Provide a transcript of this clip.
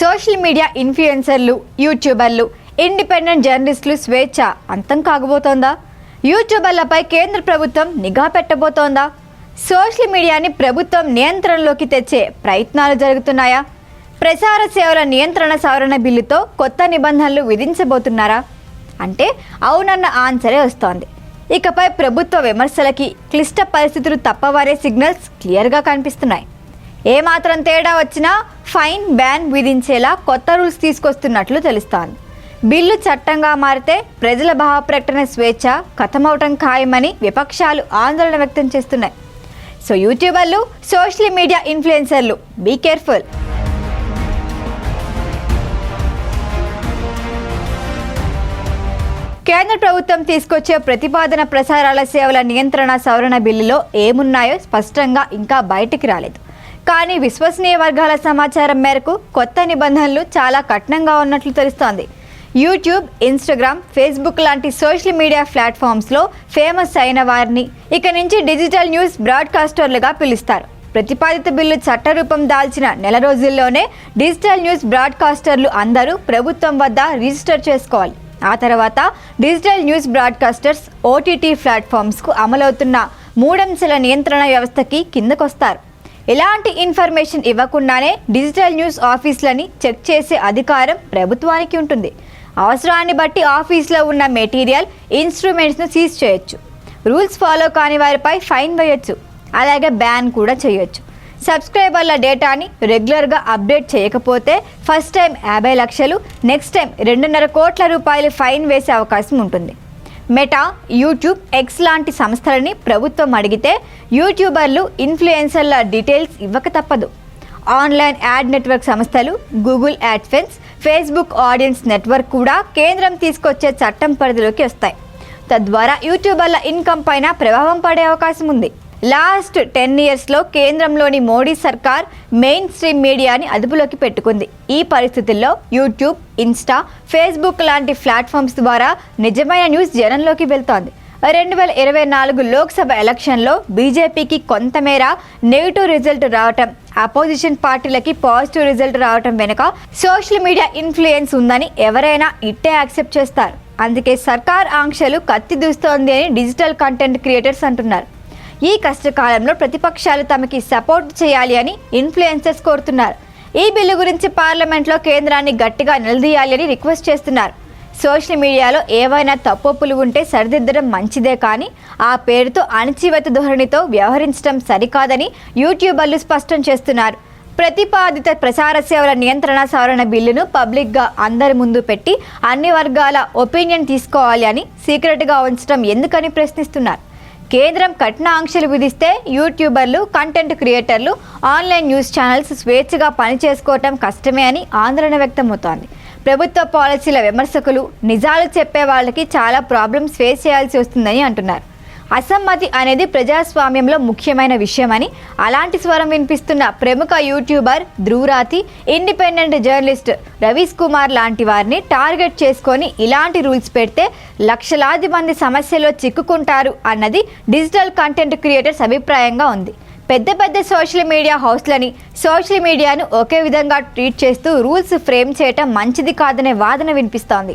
Social media ఇన్ఫ్లుయెన్సర్లు యూట్యూబర్లు independent జర్నలిస్టులు స్వేచ్ఛ అంతం కాకపోతోందా యూట్యూబర్లపై కేంద్ర ప్రభుత్వం నిఘా పెట్టబోతోందా? సోషల్ మీడియాని ప్రభుత్వం నియంత్రణలోకి తెచ్చే ప్రయత్నాలు జరుగుతున్నాయా? ప్రసార సేవల నియంత్రణ సవరణ బిల్లుతో కొత్త నిబంధనలు విధించబోతున్నారా? అంటే అవునన్న ఆన్సరే వస్తోంది. ఇకపై ప్రభుత్వ విమర్శలకి క్లిష్ట పరిస్థితులు తప్పవారే సిగ్నల్స్ క్లియర్గా కనిపిస్తున్నాయి. ఏమాత్రం తేడా వచ్చినా ఫైన్ బ్యాన్ విధించేలా కొత్త రూల్స్ తీసుకొస్తున్నట్లు తెలుస్తోంది. బిల్లు చట్టంగా మారితే ప్రజల భావ ప్రకటన స్వేచ్ఛ కథమవటం ఖాయమని విపక్షాలు ఆందోళన వ్యక్తం చేస్తున్నాయి. సో యూట్యూబర్లు సోషల్ మీడియా ఇన్ఫ్లుయెన్సర్లు బీ కేర్ఫుల్. కేంద్ర ప్రభుత్వం తీసుకొచ్చే ప్రతిపాదన ప్రసారాల సేవల నియంత్రణ సవరణ బిల్లులో ఏమున్నాయో స్పష్టంగా ఇంకా బయటికి రాలేదు. కానీ విశ్వసనీయ వర్గాల సమాచారం మేరకు కొత్త నిబంధనలు చాలా కఠినంగా ఉన్నట్లు తెలుస్తోంది. యూట్యూబ్ ఇన్స్టాగ్రామ్ ఫేస్బుక్ లాంటి సోషల్ మీడియా ప్లాట్ఫామ్స్లో ఫేమస్ అయిన వారిని ఇక నుంచి డిజిటల్ న్యూస్ బ్రాడ్కాస్టర్లుగా పిలుస్తారు. ప్రతిపాదిత బిల్లు చట్టరూపం దాల్చిన నెల రోజుల్లోనే డిజిటల్ న్యూస్ బ్రాడ్కాస్టర్లు అందరూ ప్రభుత్వం వద్ద రిజిస్టర్ చేసుకోవాలి. ఆ తర్వాత డిజిటల్ న్యూస్ బ్రాడ్కాస్టర్స్ ఓటీటీ ప్లాట్ఫామ్స్కు అమలవుతున్న మూడంచెల నియంత్రణ వ్యవస్థకి కిందకొస్తారు. ఎలాంటి ఇన్ఫర్మేషన్ ఇవ్వకుండానే డిజిటల్ న్యూస్ ఆఫీసులని చెక్ చేసే అధికారం ప్రభుత్వానికి ఉంటుంది. అవసరాన్ని బట్టి ఆఫీస్లో ఉన్న మెటీరియల్ ఇన్స్ట్రుమెంట్స్ను సీజ్ చేయొచ్చు. రూల్స్ ఫాలో కాని వారిపై ఫైన్ వేయొచ్చు. అలాగే బ్యాన్ కూడా చేయొచ్చు. సబ్స్క్రైబర్ల డేటాని రెగ్యులర్గా అప్డేట్ చేయకపోతే ఫస్ట్ టైం యాభై లక్షలు నెక్స్ట్ టైం రెండున్నర కోట్ల రూపాయలు ఫైన్ వేసే అవకాశం ఉంటుంది. మెటా యూట్యూబ్ ఎక్స్ లాంటి సంస్థలని ప్రభుత్వం అడిగితే యూట్యూబర్లు ఇన్ఫ్లుయెన్సర్ల డీటెయిల్స్ ఇవ్వక తప్పదు. ఆన్లైన్ యాడ్ నెట్వర్క్ సంస్థలు Google AdSense Facebook audience network కూడా కేంద్రం తీసుకొచ్చే చట్టం పరిధిలోకి వస్తాయి. తద్వారా యూట్యూబర్ల ఇన్కమ్ పైన ప్రభావం పడే అవకాశం ఉంది. లాస్ట్ టెన్ ఇయర్స్లో కేంద్రంలోని మోడీ సర్కార్ మెయిన్ స్ట్రీమ్ మీడియాని అదుపులోకి పెట్టుకుంది. ఈ పరిస్థితుల్లో యూట్యూబ్ ఇన్స్టా ఫేస్బుక్ లాంటి ప్లాట్ఫామ్స్ ద్వారా నిజమైన న్యూస్ జనంలోకి వెళ్తోంది. రెండు వేల ఇరవై నాలుగు లోక్సభ ఎలక్షన్లో బీజేపీకి కొంతమేర నెగిటివ్ రిజల్ట్ రావటం అపోజిషన్ పార్టీలకి పాజిటివ్ రిజల్ట్ రావటం వెనుక సోషల్ మీడియా ఇన్ఫ్లుయెన్స్ ఉందని ఎవరైనా ఇట్టే యాక్సెప్ట్ చేస్తారు. అందుకే సర్కార్ ఆంక్షలు కత్తి దూస్తోంది అని డిజిటల్ కంటెంట్ క్రియేటర్స్ అంటున్నారు. ఈ కష్టకాలంలో ప్రతిపక్షాలు తమకి సపోర్ట్ చేయాలి అని ఇన్ఫ్లుయెన్సర్స్ కోరుతున్నారు. ఈ బిల్లు గురించి పార్లమెంట్లో కేంద్రాన్ని గట్టిగా నిలదీయాలి అని రిక్వెస్ట్ చేస్తున్నారు. సోషల్ మీడియాలో ఏవైనా తప్పొప్పులు ఉంటే సరిదిద్దడం మంచిదే కానీ ఆ పేరుతో అణచివేత ధోరణితో వ్యవహరించడం సరికాదని యూట్యూబర్లు స్పష్టం చేస్తున్నారు. ప్రతిపాదిత ప్రసార సేవల నియంత్రణ సవరణ బిల్లును పబ్లిక్గా అందరి ముందు పెట్టి అన్ని వర్గాల ఒపీనియన్ తీసుకోవాలి అని సీక్రెట్గా ఉంచడం ఎందుకని ప్రశ్నిస్తున్నారు. కేంద్రం కఠిన ఆంక్షలు విధిస్తే యూట్యూబర్లు కంటెంట్ క్రియేటర్లు ఆన్లైన్ న్యూస్ ఛానల్స్ స్వేచ్ఛగా పనిచేసుకోవటం కష్టమే అని ఆందోళన వ్యక్తమవుతోంది. ప్రభుత్వ పాలసీల విమర్శకులు నిజాలు చెప్పే వాళ్ళకి చాలా ప్రాబ్లమ్స్ ఫేస్ చేయాల్సి వస్తుందని అంటున్నారు. అసమ్మతి అనేది ప్రజాస్వామ్యంలో ముఖ్యమైన విషయమని అలాంటి స్వరం వినిపిస్తున్న ప్రముఖ YouTuber Dhruv Rathee independent journalist Ravish Kumar లాంటి వారిని టార్గెట్ చేసుకొని ఇలాంటి రూల్స్ పెడితే లక్షలాది మంది సమస్యలో చిక్కుకుంటారు అన్నది డిజిటల్ కంటెంట్ క్రియేటర్స్ అభిప్రాయంగా ఉంది. పెద్ద పెద్ద సోషల్ మీడియా హౌస్లని సోషల్ మీడియాను ఒకే విధంగా ట్రీట్ చేస్తూ రూల్స్ ఫ్రేమ్ చేయటం మంచిది కాదనే వాదన వినిపిస్తోంది.